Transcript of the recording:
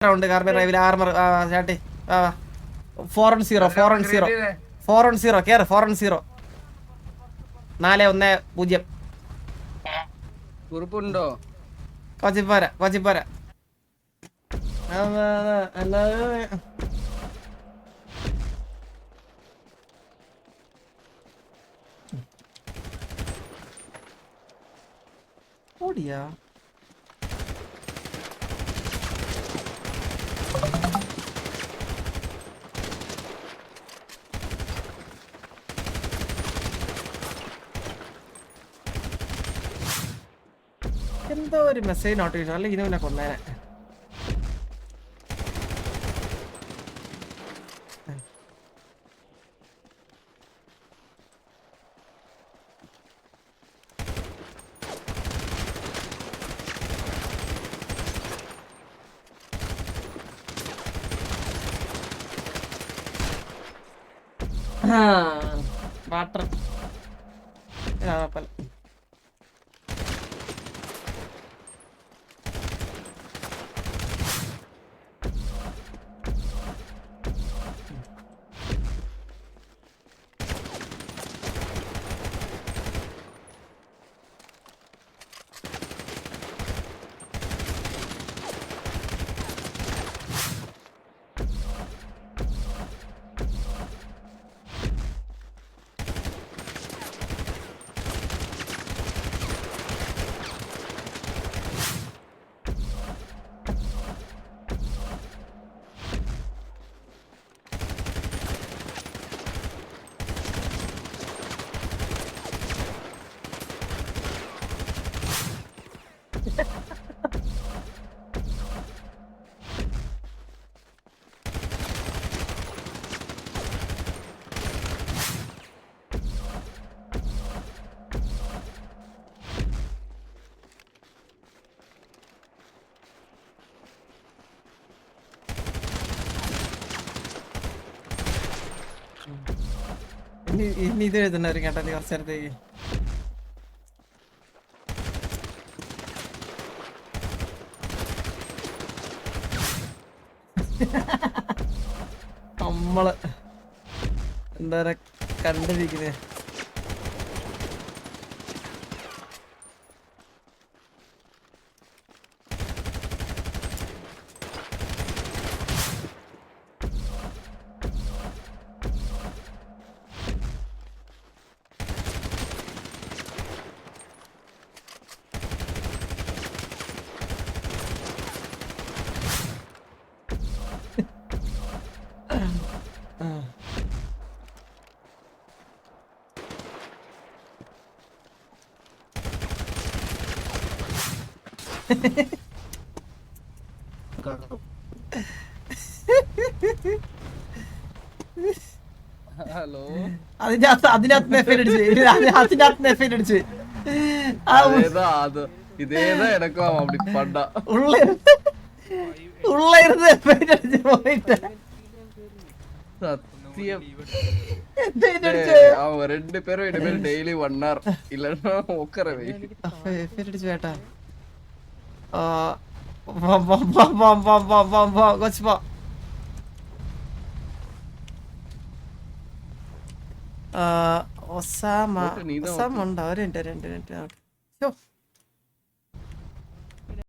ഉണ്ട് കാർബൺ ഡ്രൈവിൽ armour ചാട്ടി four one zero four one zero four one zero care four one zero നാല് ഒന്ന് പൂജ്യം. കുറിപ്പുണ്ടോ? കൊച്ചിപ്പോര കൊച്ചിപ്പോര ഓടിയാ? എന്തോ ഒരു മെസ്സേജ് നോട്ടിഫിക്കേഷൻ അല്ലെങ്കിൽ ഇതിനെ കൊന്നേനെ. വാട്ടർ കുഴപ്പമില്ല ഇനി ഇത് എഴുതണ്ടായിരുന്നു കേട്ടോ കുറച്ച് നേരത്തേക്ക് നമ്മൾ എന്താ പറയാ ഹലോ അതിന്റെ അകത്ത് അതിനകത്ത് അടിച്ച്. അതിന്റെ അകത്ത് നെഫേൻ അടിച്ച്. ഉള്ളയിരുന്ന് അടിച്ച് പോയിട്ട്. സത്യം. ரெண்டு பேரும் இனிமேல் டெய்லி ஒன் നെഫൈൻ അടിച്ച് വേട്ടാ ആ, വാ, വാ, വാ, വാ, വാ, വാ, വാ, വാ, കൊച്ച് ഒസാമ നോക്ക്, നീ ഇതാ ഒസാമ ഉണ്ടോ മിനിറ്റ് ഒരു മിനിറ്റ് ഒരു മിനിറ്റ് നോക്ക്. ശ്ശോ.